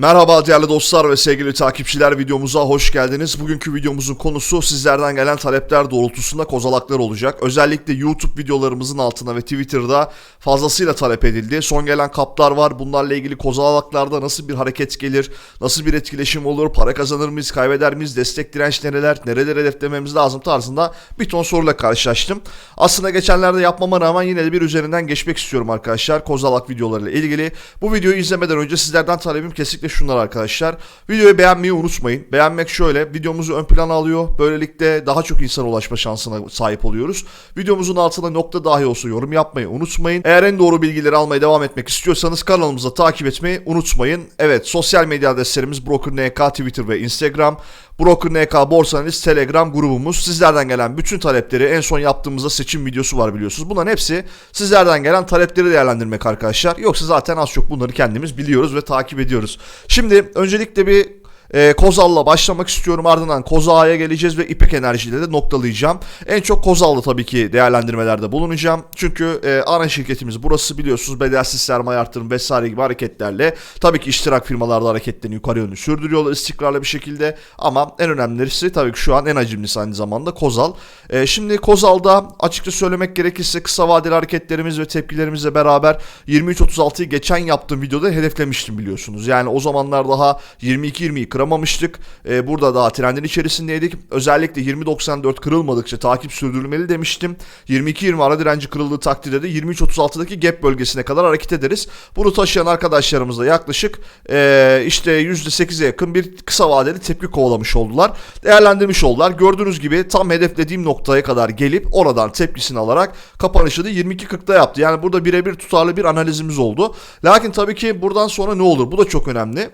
Merhaba değerli dostlar ve sevgili takipçiler videomuza hoş geldiniz. Bugünkü videomuzun konusu sizlerden gelen talepler doğrultusunda kozalaklar olacak. Özellikle YouTube videolarımızın altına ve Twitter'da fazlasıyla talep edildi. Son gelen kaplar var. Bunlarla ilgili kozalaklarda nasıl bir hareket gelir, nasıl bir etkileşim olur, para kazanır mıyız, kaybeder miyiz, destek direnç nereler, nerelere hedeflememiz lazım tarzında bir ton soruyla karşılaştım. Aslında geçenlerde yapmama rağmen yine de bir üzerinden geçmek istiyorum arkadaşlar kozalak videolarıyla ilgili. Bu videoyu izlemeden önce sizlerden talebim kesinlikle şunlar arkadaşlar. Videoyu beğenmeyi unutmayın. Beğenmek şöyle videomuzu ön plana alıyor. Böylelikle daha çok insana ulaşma şansına sahip oluyoruz. Videomuzun altına nokta dahi olsa yorum yapmayı unutmayın. Eğer en doğru bilgileri almaya devam etmek istiyorsanız kanalımıza takip etmeyi unutmayın. Evet sosyal medya adreslerimiz BrokerNK Twitter ve Instagram. Broker NK Borsa Analiz Telegram grubumuz. Sizlerden gelen bütün talepleri en son yaptığımızda seçim videosu var biliyorsunuz. Bunların hepsi sizlerden gelen talepleri değerlendirmek arkadaşlar. Yoksa zaten az çok bunları kendimiz biliyoruz ve takip ediyoruz. Şimdi öncelikle bir e, Kozal'la başlamak istiyorum. Ardından Kozağ'a geleceğiz ve İpek Enerji'de de noktalayacağım. En çok Kozal'da tabii ki değerlendirmelerde bulunacağım. Çünkü e, ana şirketimiz burası biliyorsunuz bedelsiz sermaye artırım vesaire gibi hareketlerle tabii ki iştirak firmalarda hareketlerini yukarı yönlü sürdürüyorlar istikrarlı bir şekilde. Ama en önemlisi tabii ki şu an en acımlısı aynı zamanda Kozal. E, şimdi Kozal'da açıkça söylemek gerekirse kısa vadeli hareketlerimiz ve tepkilerimizle beraber 23.36'yı geçen yaptığım videoda hedeflemiştim biliyorsunuz. Yani o zamanlar daha 22-20'yi kıramamıştık. Ee, burada daha trendin içerisindeydik. Özellikle 20.94 kırılmadıkça takip sürdürülmeli demiştim. 22.20 ara direnci kırıldığı takdirde de 23.36'daki gap bölgesine kadar hareket ederiz. Bunu taşıyan arkadaşlarımız da yaklaşık e, işte %8'e yakın bir kısa vadeli tepki kovalamış oldular. Değerlendirmiş oldular. Gördüğünüz gibi tam hedeflediğim noktaya kadar gelip oradan tepkisini alarak kapanışı da 22.40'da yaptı. Yani burada birebir tutarlı bir analizimiz oldu. Lakin tabii ki buradan sonra ne olur? Bu da çok önemli.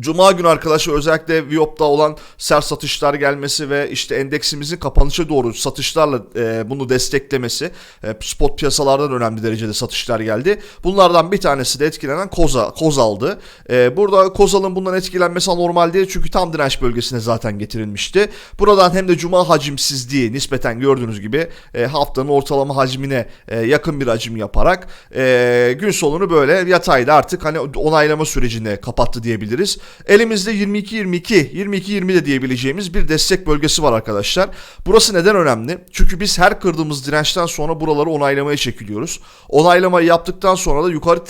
Cuma günü arkadaşlar özellikle Viop'ta olan sert satışlar gelmesi ve işte endeksimizin kapanışa doğru satışlarla e, bunu desteklemesi e, spot piyasalardan önemli derecede satışlar geldi. Bunlardan bir tanesi de etkilenen Koza, Kozal'dı. E, burada Kozal'ın bundan etkilenmesi anormal değil çünkü tam direnç bölgesine zaten getirilmişti. Buradan hem de Cuma hacimsizliği nispeten gördüğünüz gibi e, haftanın ortalama hacmine e, yakın bir hacim yaparak e, gün sonunu böyle yatayda artık hani onaylama sürecine kapattı diyebiliriz. Elimizde 22-22, 22-20 de diyebileceğimiz bir destek bölgesi var arkadaşlar. Burası neden önemli? Çünkü biz her kırdığımız dirençten sonra buraları onaylamaya çekiliyoruz. Onaylamayı yaptıktan sonra da yukarı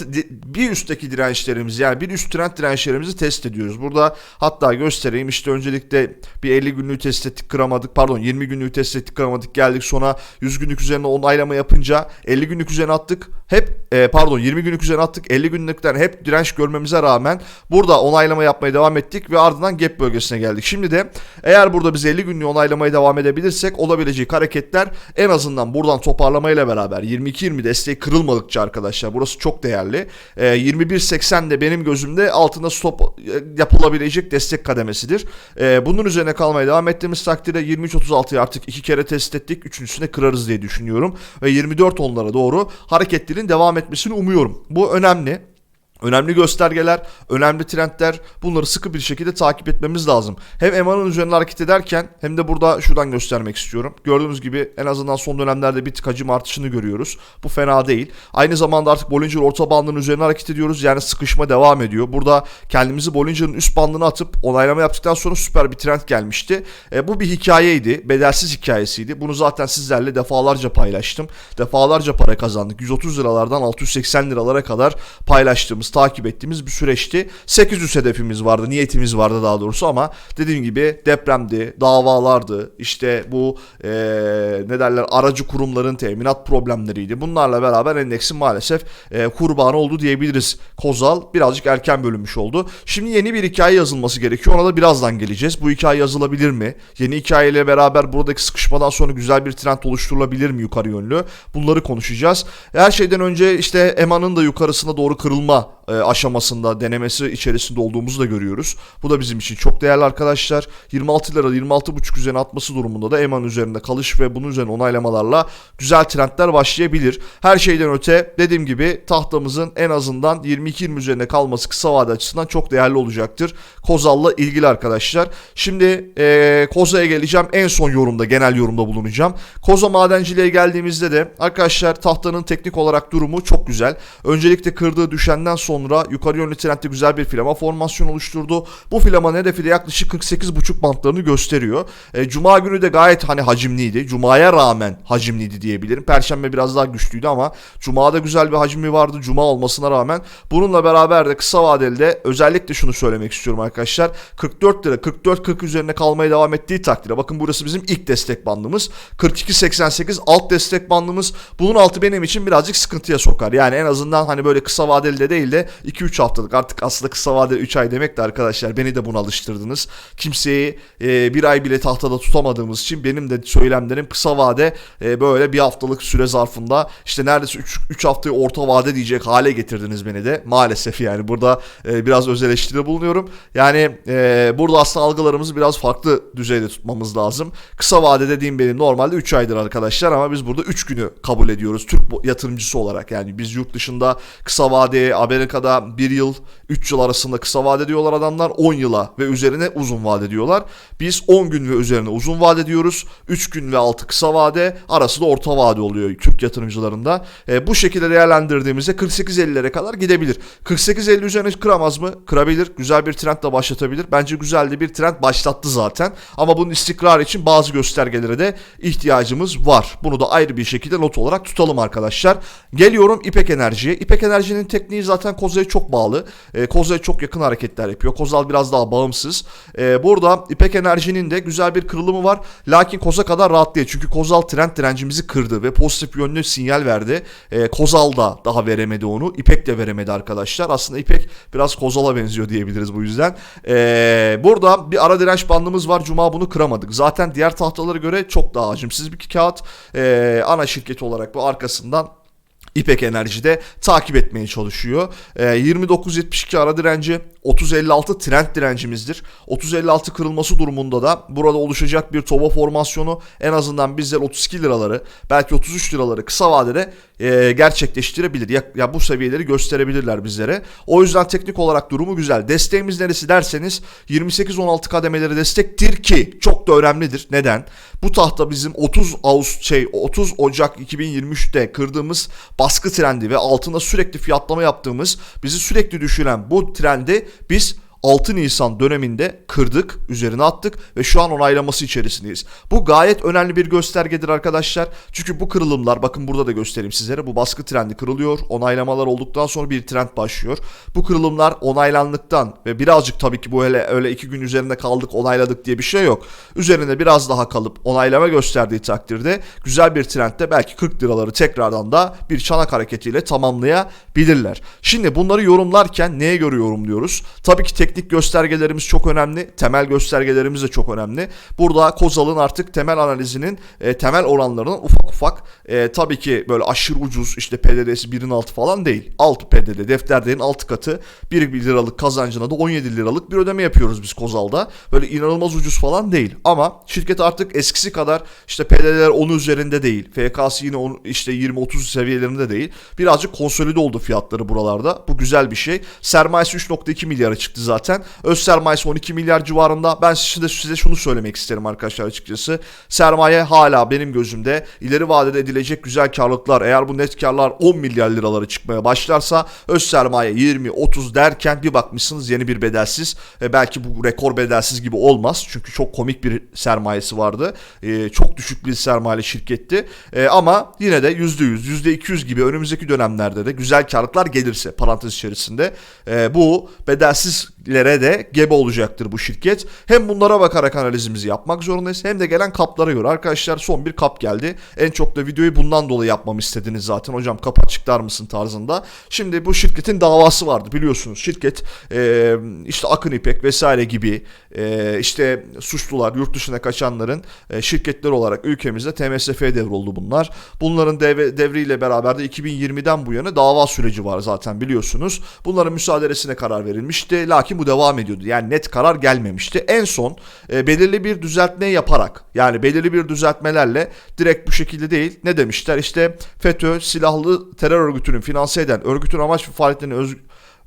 bir üstteki dirençlerimiz yani bir üst trend dirençlerimizi test ediyoruz. Burada hatta göstereyim işte öncelikle bir 50 günlüğü test ettik kıramadık pardon 20 günlüğü test ettik kıramadık geldik sonra 100 günlük üzerine onaylama yapınca 50 günlük üzerine attık hep e, pardon 20 günlük üzerine attık 50 günlükten hep direnç görmemize rağmen burada onaylama yapmaya devam ettik ve ardından gap bölgesine geldik. Şimdi de eğer burada biz 50 günlüğü onaylamaya devam edebilirsek olabilecek hareketler en azından buradan toparlamayla beraber 22-20 desteği kırılmadıkça arkadaşlar burası çok değerli. E, 21-80 de benim gözümde altında stop e, yapılabilecek destek kademesidir. E, bunun üzerine kalmaya devam ettiğimiz takdirde 23-36'yı artık iki kere test ettik. Üçüncüsüne kırarız diye düşünüyorum. Ve 24 onlara doğru hareketlerin devam etmesini umuyorum. Bu önemli. Önemli göstergeler, önemli trendler bunları sıkı bir şekilde takip etmemiz lazım. Hem EMA'nın üzerine hareket ederken hem de burada şuradan göstermek istiyorum. Gördüğünüz gibi en azından son dönemlerde bir tık hacim artışını görüyoruz. Bu fena değil. Aynı zamanda artık Bollinger orta bandının üzerine hareket ediyoruz. Yani sıkışma devam ediyor. Burada kendimizi Bollinger'ın üst bandına atıp onaylama yaptıktan sonra süper bir trend gelmişti. E, bu bir hikayeydi. Bedelsiz hikayesiydi. Bunu zaten sizlerle defalarca paylaştım. Defalarca para kazandık. 130 liralardan 680 liralara kadar paylaştığımız takip ettiğimiz bir süreçti. 800 hedefimiz vardı, niyetimiz vardı daha doğrusu ama dediğim gibi depremdi, davalardı, işte bu ee, ne derler aracı kurumların teminat problemleriydi. Bunlarla beraber endeksin maalesef e, kurbanı oldu diyebiliriz. Kozal birazcık erken bölünmüş oldu. Şimdi yeni bir hikaye yazılması gerekiyor. Ona da birazdan geleceğiz. Bu hikaye yazılabilir mi? Yeni hikayeyle beraber buradaki sıkışmadan sonra güzel bir trend oluşturulabilir mi yukarı yönlü? Bunları konuşacağız. Her şeyden önce işte EMA'nın da yukarısına doğru kırılma e, aşamasında denemesi içerisinde olduğumuzu da görüyoruz. Bu da bizim için çok değerli arkadaşlar. 26 lira 26,5 üzerine atması durumunda da EMA'nın üzerinde kalış ve bunun üzerine onaylamalarla güzel trendler başlayabilir. Her şeyden öte dediğim gibi tahtamızın en azından 22-20 üzerine kalması kısa vade açısından çok değerli olacaktır. Kozal'la ilgili arkadaşlar. Şimdi e, Koza'ya geleceğim. En son yorumda genel yorumda bulunacağım. Koza madenciliğe geldiğimizde de arkadaşlar tahtanın teknik olarak durumu çok güzel. Öncelikle kırdığı düşenden sonra sonra yukarı yönlü trendde güzel bir filama formasyon oluşturdu. Bu filamanın hedefi de yaklaşık 48,5 bantlarını gösteriyor. E, Cuma günü de gayet hani hacimliydi. Cuma'ya rağmen hacimliydi diyebilirim. Perşembe biraz daha güçlüydü ama Cuma'da güzel bir hacmi vardı. Cuma olmasına rağmen. Bununla beraber de kısa vadeli de özellikle şunu söylemek istiyorum arkadaşlar. 44 lira 44-40 üzerine kalmaya devam ettiği takdirde bakın burası bizim ilk destek bandımız. 42.88 alt destek bandımız. Bunun altı benim için birazcık sıkıntıya sokar. Yani en azından hani böyle kısa vadeli de değil de 2-3 haftalık artık aslında kısa vadeli 3 ay demek de arkadaşlar beni de buna alıştırdınız. Kimseyi e, bir ay bile tahtada tutamadığımız için benim de söylemlerim kısa vade e, böyle bir haftalık süre zarfında işte neredeyse 3 haftayı orta vade diyecek hale getirdiniz beni de maalesef yani burada e, biraz öz eleştiride bulunuyorum. Yani e, burada aslında algılarımızı biraz farklı düzeyde tutmamız lazım. Kısa vade dediğim benim normalde 3 aydır arkadaşlar ama biz burada 3 günü kabul ediyoruz Türk yatırımcısı olarak. Yani biz yurt dışında kısa vadeye Amerika'da 1 yıl 3 yıl arasında kısa vade diyorlar adamlar 10 yıla ve üzerine uzun vade diyorlar. Biz 10 gün ve üzerine uzun vade diyoruz. 3 gün ve altı kısa vade arası da orta vade oluyor Türk yatırımcılarında. E, bu şekilde değerlendirdiğimizde 48.50'lere kadar gidebilir. 48.50 üzerine kıramaz mı? Kırabilir. Güzel bir trend de başlatabilir. Bence güzel de bir trend başlattı zaten. Ama bunun istikrar için bazı göstergelere de ihtiyacımız var. Bunu da ayrı bir şekilde not olarak tutalım arkadaşlar. Geliyorum İpek Enerji'ye. İpek Enerji'nin tekniği zaten Koza'ya çok bağlı. E, Koza'ya çok yakın hareketler yapıyor. Kozal biraz daha bağımsız. E, burada İpek Enerji'nin de güzel bir kırılımı var. Lakin Koza kadar rahat değil. Çünkü Kozal trend direncimizi kırdı ve pozitif yönlü sinyal verdi. E, Kozal da daha veremedi onu. İpek de veremedi arkadaşlar. Aslında İpek biraz Kozal'a benziyor diyebiliriz bu yüzden. E, burada bir ara direnç bandımız var. Cuma bunu kıramadık. Zaten diğer tahtalara göre çok daha hacimsiz bir kağıt. E, ana şirket olarak bu arkasından İpek Enerji'de takip etmeye çalışıyor. E, 29.72 ara direnci 30.56 trend direncimizdir. 30.56 kırılması durumunda da burada oluşacak bir toba formasyonu en azından bizler 32 liraları belki 33 liraları kısa vadede e, gerçekleştirebilir. Ya, ya bu seviyeleri gösterebilirler bizlere. O yüzden teknik olarak durumu güzel. Desteğimiz neresi derseniz 28-16 kademeleri destektir ki çok da önemlidir. Neden? Bu tahta bizim 30 Ağustos şey 30 Ocak 2023'te kırdığımız baskı trendi ve altında sürekli fiyatlama yaptığımız bizi sürekli düşüren bu trendi biz 6 Nisan döneminde kırdık, üzerine attık ve şu an onaylaması içerisindeyiz. Bu gayet önemli bir göstergedir arkadaşlar. Çünkü bu kırılımlar bakın burada da göstereyim sizlere. Bu baskı trendi kırılıyor. Onaylamalar olduktan sonra bir trend başlıyor. Bu kırılımlar onaylandıktan ve birazcık tabii ki bu hele öyle 2 gün üzerinde kaldık onayladık diye bir şey yok. Üzerinde biraz daha kalıp onaylama gösterdiği takdirde güzel bir trendde belki 40 liraları tekrardan da bir çanak hareketiyle tamamlayabilirler. Şimdi bunları yorumlarken neye göre yorumluyoruz? Tabii ki tek teknik göstergelerimiz çok önemli. Temel göstergelerimiz de çok önemli. Burada Kozal'ın artık temel analizinin e, temel oranlarının ufak ufak e, tabii ki böyle aşırı ucuz işte PDD'si 1'in altı falan değil. 6 PDD defter değerinin 6 katı 1 liralık kazancına da 17 liralık bir ödeme yapıyoruz biz Kozal'da. Böyle inanılmaz ucuz falan değil. Ama şirket artık eskisi kadar işte PDD'ler 10 üzerinde değil. FK'sı yine 10, işte 20-30 seviyelerinde değil. Birazcık konsolide oldu fiyatları buralarda. Bu güzel bir şey. Sermayesi 3.2 milyara çıktı zaten zaten. Öz sermayesi 12 milyar civarında. Ben size, size şunu söylemek isterim arkadaşlar açıkçası. Sermaye hala benim gözümde ileri vadede edilecek güzel karlılıklar. Eğer bu net karlar 10 milyar liraları çıkmaya başlarsa öz sermaye 20-30 derken bir bakmışsınız yeni bir bedelsiz. E, belki bu rekor bedelsiz gibi olmaz. Çünkü çok komik bir sermayesi vardı. E, çok düşük bir sermayeli şirketti. E, ama yine de %100, %200 gibi önümüzdeki dönemlerde de güzel karlılıklar gelirse parantez içerisinde e, bu bedelsiz lere de gebe olacaktır bu şirket. Hem bunlara bakarak analizimizi yapmak zorundayız hem de gelen kaplara göre. Arkadaşlar son bir kap geldi. En çok da videoyu bundan dolayı yapmamı istediniz zaten. Hocam kap açıklar mısın tarzında. Şimdi bu şirketin davası vardı biliyorsunuz. Şirket e, işte Akın İpek vesaire gibi e, işte suçlular yurt dışına kaçanların e, şirketler olarak ülkemizde TMSF'ye devroldu bunlar. Bunların dev, devriyle beraber de 2020'den bu yana dava süreci var zaten biliyorsunuz. Bunların müsaadelesine karar verilmişti. Lakin Lakin bu devam ediyordu. Yani net karar gelmemişti. En son e, belirli bir düzeltme yaparak yani belirli bir düzeltmelerle direkt bu şekilde değil ne demişler işte FETÖ silahlı terör örgütünün finanse eden örgütün amaç ve faaliyetlerini öz,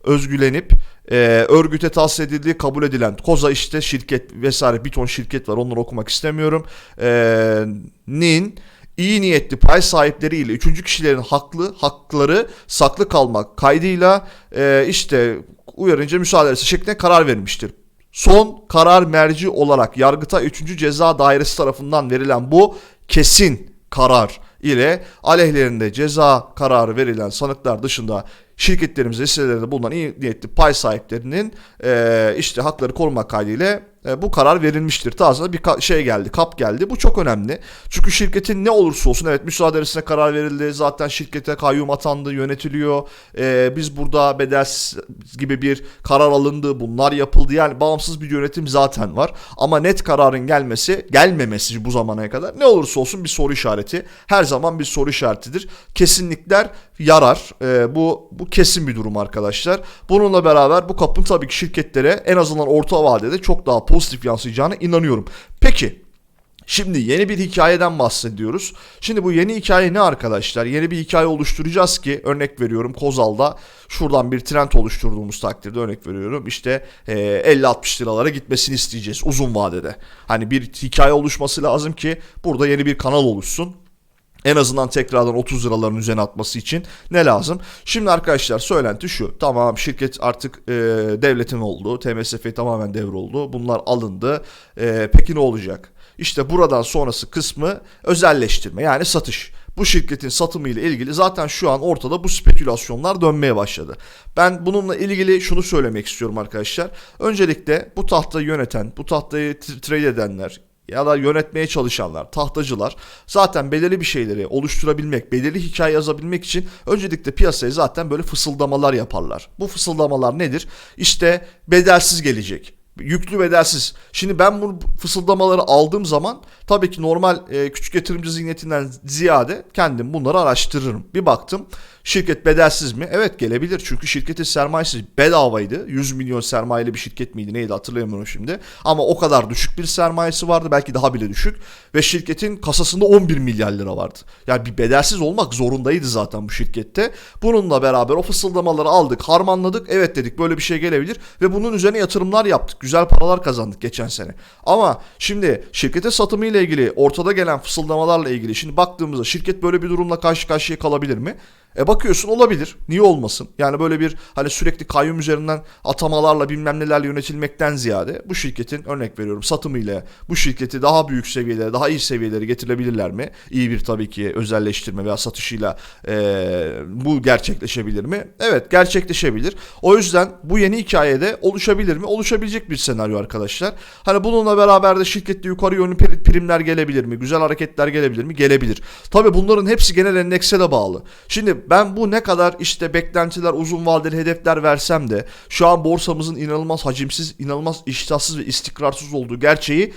özgülenip e, örgüte tahsis edildiği kabul edilen Koza işte şirket vesaire bir ton şirket var onları okumak istemiyorum. E, nin iyi niyetli pay sahipleri ile üçüncü kişilerin haklı hakları saklı kalmak kaydıyla e, işte uyarınca müsaade etse şeklinde karar vermiştir. Son karar merci olarak Yargıtay 3. Ceza Dairesi tarafından verilen bu kesin karar ile aleyhlerinde ceza kararı verilen sanıklar dışında şirketlerimiz listelerinde bulunan iyi niyetli pay sahiplerinin e, işte hakları korumak kaydıyla e, bu karar verilmiştir tarzında bir şey geldi, kap geldi. Bu çok önemli. Çünkü şirketin ne olursa olsun evet müsaaderesine karar verildi. Zaten şirkete kayyum atandı, yönetiliyor. E, biz burada bedelsiz gibi bir karar alındı, bunlar yapıldı. Yani bağımsız bir yönetim zaten var. Ama net kararın gelmesi, gelmemesi bu zamana kadar ne olursa olsun bir soru işareti. Her zaman bir soru işaretidir. Kesinlikler yarar. E, bu bu kesin bir durum arkadaşlar. Bununla beraber bu kapın tabii ki şirketlere en azından orta vadede çok daha pozitif yansıyacağına inanıyorum. Peki Şimdi yeni bir hikayeden bahsediyoruz. Şimdi bu yeni hikaye ne arkadaşlar? Yeni bir hikaye oluşturacağız ki örnek veriyorum Kozal'da şuradan bir trend oluşturduğumuz takdirde örnek veriyorum işte e, 50-60 liralara gitmesini isteyeceğiz uzun vadede. Hani bir hikaye oluşması lazım ki burada yeni bir kanal oluşsun. En azından tekrardan 30 liraların üzerine atması için ne lazım? Şimdi arkadaşlar söylenti şu. Tamam şirket artık e, devletin oldu. TMSF tamamen devroldu. Bunlar alındı. E, peki ne olacak? İşte buradan sonrası kısmı özelleştirme yani satış. Bu şirketin satımı ile ilgili zaten şu an ortada bu spekülasyonlar dönmeye başladı. Ben bununla ilgili şunu söylemek istiyorum arkadaşlar. Öncelikle bu tahtayı yöneten, bu tahtayı trade edenler, ya da yönetmeye çalışanlar, tahtacılar zaten belirli bir şeyleri oluşturabilmek, belirli hikaye yazabilmek için öncelikle piyasaya zaten böyle fısıldamalar yaparlar. Bu fısıldamalar nedir? İşte bedelsiz gelecek. Yüklü bedelsiz. Şimdi ben bu fısıldamaları aldığım zaman tabii ki normal e, küçük yatırımcı zihniyetinden ziyade kendim bunları araştırırım. Bir baktım şirket bedelsiz mi? Evet gelebilir çünkü şirketin sermayesi bedavaydı. 100 milyon sermayeli bir şirket miydi neydi hatırlayamıyorum şimdi. Ama o kadar düşük bir sermayesi vardı belki daha bile düşük. Ve şirketin kasasında 11 milyar lira vardı. Yani bir bedelsiz olmak zorundaydı zaten bu şirkette. Bununla beraber o fısıldamaları aldık harmanladık. Evet dedik böyle bir şey gelebilir. Ve bunun üzerine yatırımlar yaptık. Güzel paralar kazandık geçen sene. Ama şimdi şirkete satımı ile ilgili ortada gelen fısıldamalarla ilgili şimdi baktığımızda şirket böyle bir durumla karşı karşıya kalabilir mi? E bakıyorsun olabilir. Niye olmasın? Yani böyle bir hani sürekli kayyum üzerinden atamalarla bilmem nelerle yönetilmekten ziyade bu şirketin örnek veriyorum satımıyla bu şirketi daha büyük seviyelere, daha iyi seviyelere getirebilirler mi? İyi bir tabii ki özelleştirme veya satışıyla e, bu gerçekleşebilir mi? Evet gerçekleşebilir. O yüzden bu yeni hikayede oluşabilir mi? Oluşabilecek bir senaryo arkadaşlar. Hani bununla beraber de şirkette yukarı yönlü primler gelebilir mi? Güzel hareketler gelebilir mi? Gelebilir. Tabii bunların hepsi genel endekse de bağlı. Şimdi ben bu ne kadar işte beklentiler uzun vadeli hedefler versem de şu an borsamızın inanılmaz hacimsiz, inanılmaz iştahsız ve istikrarsız olduğu gerçeği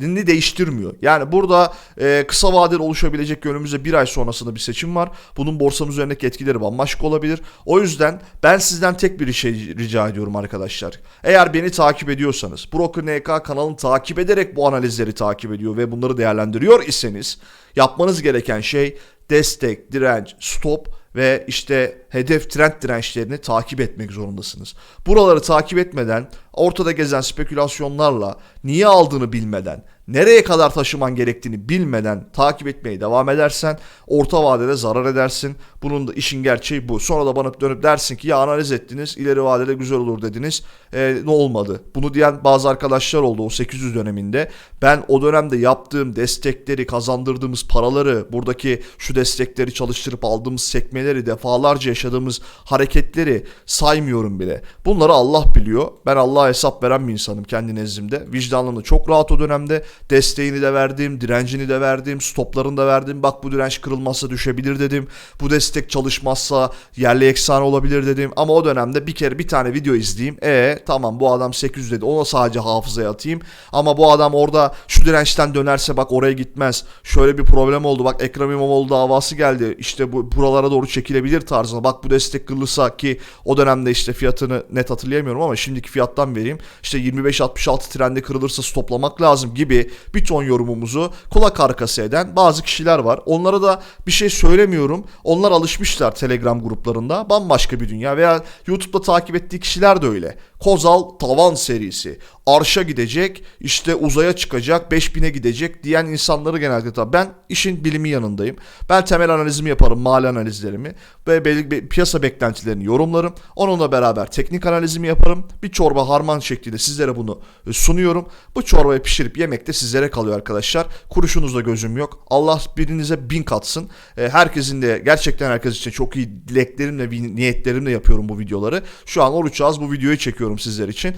dinini değiştirmiyor. Yani burada e, kısa vadeli oluşabilecek önümüzde bir ay sonrasında bir seçim var. Bunun borsamız üzerindeki etkileri bambaşka olabilir. O yüzden ben sizden tek bir şey rica ediyorum arkadaşlar. Eğer beni takip ediyorsanız, Broker NK kanalını takip ederek bu analizleri takip ediyor ve bunları değerlendiriyor iseniz yapmanız gereken şey destek, direnç, stop ve işte hedef trend dirençlerini takip etmek zorundasınız. Buraları takip etmeden, ortada gezen spekülasyonlarla, niye aldığını bilmeden, nereye kadar taşıman gerektiğini bilmeden takip etmeye devam edersen orta vadede zarar edersin. Bunun da işin gerçeği bu. Sonra da bana dönüp dersin ki ya analiz ettiniz ileri vadede güzel olur dediniz. E, ne olmadı? Bunu diyen bazı arkadaşlar oldu o 800 döneminde. Ben o dönemde yaptığım destekleri, kazandırdığımız paraları, buradaki şu destekleri çalıştırıp aldığımız sekmeleri, defalarca yaşadığımız hareketleri saymıyorum bile. Bunları Allah biliyor. Ben Allah'a hesap veren bir insanım kendi nezdimde. Vicdanımda çok rahat o dönemde. Desteğini de verdim, direncini de verdim, stoplarını da verdim. Bak bu direnç kırılmazsa düşebilir dedim. Bu destek çalışmazsa yerli eksan olabilir dedim. Ama o dönemde bir kere bir tane video izleyeyim. E tamam bu adam 800 dedi. Ona sadece hafızaya atayım. Ama bu adam orada şu dirençten dönerse bak oraya gitmez. Şöyle bir problem oldu. Bak Ekrem İmamoğlu davası geldi. İşte bu buralara doğru çekilebilir tarzına. Bak bak bu destek kırılırsa ki o dönemde işte fiyatını net hatırlayamıyorum ama şimdiki fiyattan vereyim. İşte 25-66 trendi kırılırsa stoplamak lazım gibi bir ton yorumumuzu kulak arkası eden bazı kişiler var. Onlara da bir şey söylemiyorum. Onlar alışmışlar Telegram gruplarında. Bambaşka bir dünya veya YouTube'da takip ettiği kişiler de öyle. Kozal tavan serisi. Arşa gidecek, işte uzaya çıkacak, 5000'e gidecek diyen insanları genelde tabii. Ben işin bilimi yanındayım. Ben temel analizimi yaparım, mali analizlerimi ve belli piyasa beklentilerini yorumlarım. Onunla beraber teknik analizimi yaparım. Bir çorba harman şeklinde sizlere bunu e, sunuyorum. Bu çorbayı pişirip yemek de sizlere kalıyor arkadaşlar. Kuruşunuzda gözüm yok. Allah birinize bin katsın. E, Herkesin de gerçekten herkes için çok iyi dileklerimle, niyetlerimle yapıyorum bu videoları. Şu an oruç ağız bu videoyu çekiyorum sizler için.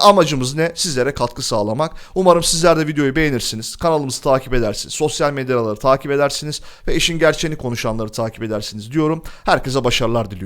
Amacımız ne? Sizlere katkı sağlamak. Umarım sizler de videoyu beğenirsiniz. Kanalımızı takip edersiniz. Sosyal medyaları takip edersiniz. Ve işin gerçeğini konuşanları takip edersiniz diyorum. Herkese başarılar diliyorum.